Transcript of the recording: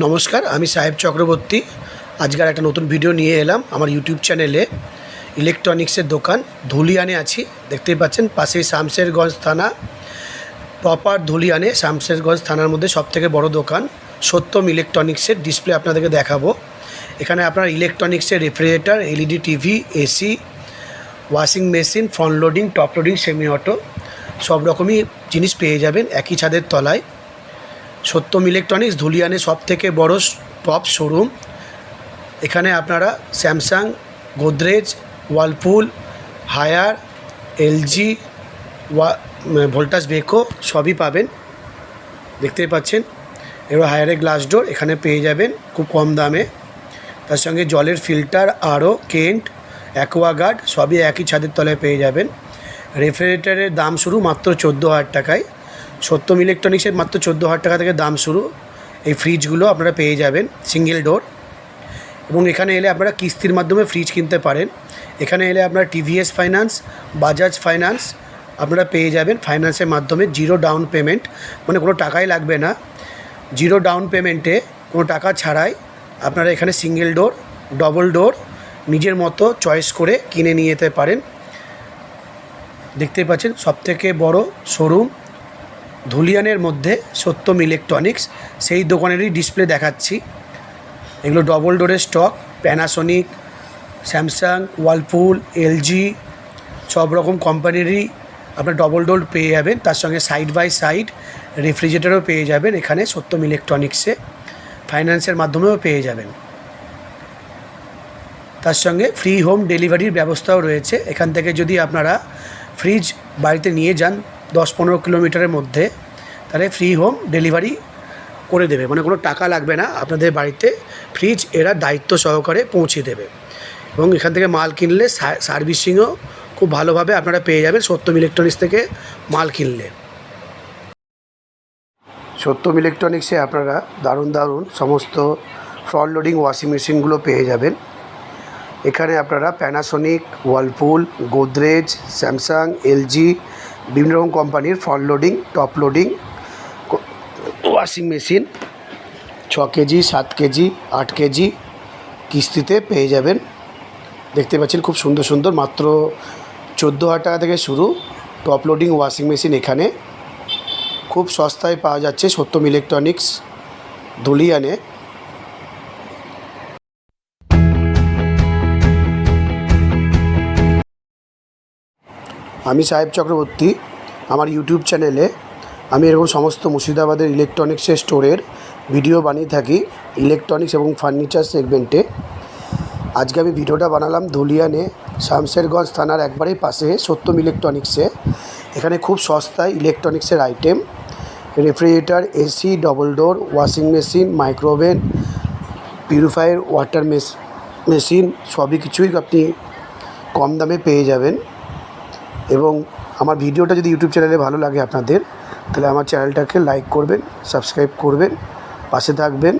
নমস্কার, আমি সাহেব চক্রবর্তী। আজকের একটা নতুন ভিডিও নিয়ে এলাম আমার ইউটিউব চ্যানেলে ইলেকট্রনিক্সের দোকান, ধুলিয়ানে আছি। দেখতেই পাচ্ছেন, পাশেই শামশেরগঞ্জ থানা। প্রপার ধুলিয়ানে, শামশেরগঞ্জ থানার মধ্যে সবথেকে বড় দোকান, সত্যম ইলেকট্রনিক্সের ডিসপ্লে আপনাদেরকে দেখাবো। এখানে আপনার ইলেকট্রনিক্সের refrigerator LED TV AC washing machine front loading top loading semi auto সব রকমই জিনিস পেয়ে যাবেন, একই ছাদের তলায়। সত্যম ইলেকট্রনিক্স ধুলিয়ানে সব থেকে বড় টপ শোরুম। এখানে আপনারা Samsung, Godrej, Whirlpool, Haier, LG, ওয়া ভোল্টাস বেকো সবই পাবেন। দেখতেই পাচ্ছেন। এবার হায়ারে গ্লাস ডোর এখানে পেয়ে যাবেন খুব কম দামে। তার সঙ্গে জলের ফিল্টার, আরও কেন্ট অ্যাকোয়াগার্ড সবই একই ছাদের তলায় পেয়ে যাবেন। রেফ্রিজারেটরের দাম শুরু মাত্র চোদ্দ হাজার টাকায়। সত্যম ইলেকট্রনিক্সের মাত্র চোদ্দ হাজার টাকা থেকে দাম শুরু। এই ফ্রিজগুলো আপনারা পেয়ে যাবেন সিঙ্গেল ডোর এবং এখানে এলে আপনারা কিস্তির মাধ্যমে ফ্রিজ কিনতে পারেন। এখানে এলে আপনারা টিভিএস ফাইন্যান্স বাজাজ ফাইন্যান্স আপনারা পেয়ে যাবেন ফাইন্যান্সের মাধ্যমে জিরো ডাউন পেমেন্ট মানে কোনো টাকাই লাগবে না। জিরো ডাউন পেমেন্টে কোনো টাকা ছাড়াই আপনারা এখানে সিঙ্গেল ডোর ডবল ডোর নিজের মতো চয়েস করে কিনে নিয়ে যেতে পারেন। দেখতেই পাচ্ছেন সবথেকে বড় শোরুম ধুলিয়ানের মধ্যে সত্যম ইলেকট্রনিক্স, সেই দোকানেরই ডিসপ্লে দেখাচ্ছি। এগুলো ডবল ডোরের stock Panasonic Samsung Whirlpool LG সব রকম কোম্পানিরই আপনার ডবল ডোর পেয়ে যাবেন। তার সঙ্গে সাইড বাই সাইড রেফ্রিজারেটরও পেয়ে যাবেন এখানে সত্যম ইলেকট্রনিক্সে। ফাইন্যান্সের মাধ্যমেও পেয়ে যাবেন। তার সঙ্গে ফ্রি হোম ডেলিভারির ব্যবস্থাও রয়েছে। এখান থেকে যদি আপনারা ফ্রিজ বাড়িতে নিয়ে যান দশ পনেরো কিলোমিটারের মধ্যে তাহলে ফ্রি হোম ডেলিভারি করে দেবে। মানে কোনো টাকা লাগবে না, আপনাদের বাড়িতে ফ্রিজ এরা দায়িত্ব সহকারে পৌঁছে দেবে। এবং এখান থেকে মাল কিনলে সার্ভিসিংও খুব ভালোভাবে আপনারা পেয়ে যাবেন সত্যম ইলেকট্রনিক্স থেকে মাল কিনলে। সত্যম ইলেকট্রনিক্সে আপনারা দারুণ দারুণ সমস্ত ফ্রন্ট লোডিং ওয়াশিং মেশিনগুলো পেয়ে যাবেন। এখানে আপনারা Panasonic Whirlpool Godrej Samsung LG বিভিন্ন রকম কোম্পানির front loading top loading washing machine ছ কেজি, সাত কেজি, আট কেজি কিস্তিতে পেয়ে যাবেন। দেখতে পাচ্ছেন খুব সুন্দর সুন্দর, মাত্র চোদ্দ হাজার টাকা থেকে শুরু টপ লোডিং ওয়াশিং মেশিন এখানে। খুব সস্তায় পাওয়া যাচ্ছে সত্যম ইলেকট্রনিক্স ধুলিয়ানে। আমি সাহেব চক্রবর্তী, আমার ইউটিউব চ্যানেলে আমি এরকম সমস্ত মুর্শিদাবাদের ইলেকট্রনিক্সের স্টোরের ভিডিও বানিয়ে থাকি ইলেকট্রনিক্স এবং ফার্নিচার সেগমেন্টে আজকে আমি ভিডিওটা বানালাম ধুলিয়ানে, শামশেরগঞ্জ থানার একবারেই পাশে সত্যম ইলেকট্রনিক্সে এখানে খুব সস্তায় ইলেকট্রনিক্সের item refrigerator AC double door washing machine micro oven purifier water machine সবই কিছুই আপনি কম দামে পেয়ে যাবেন। এবং আমার ভিডিওটা যদি ইউটিউব চ্যানেলে ভালো লাগে আপনাদের, তাহলে আমার চ্যানেলটাকে লাইক করবেন সাবস্ক্রাইব করবেন, পাশে থাকবেন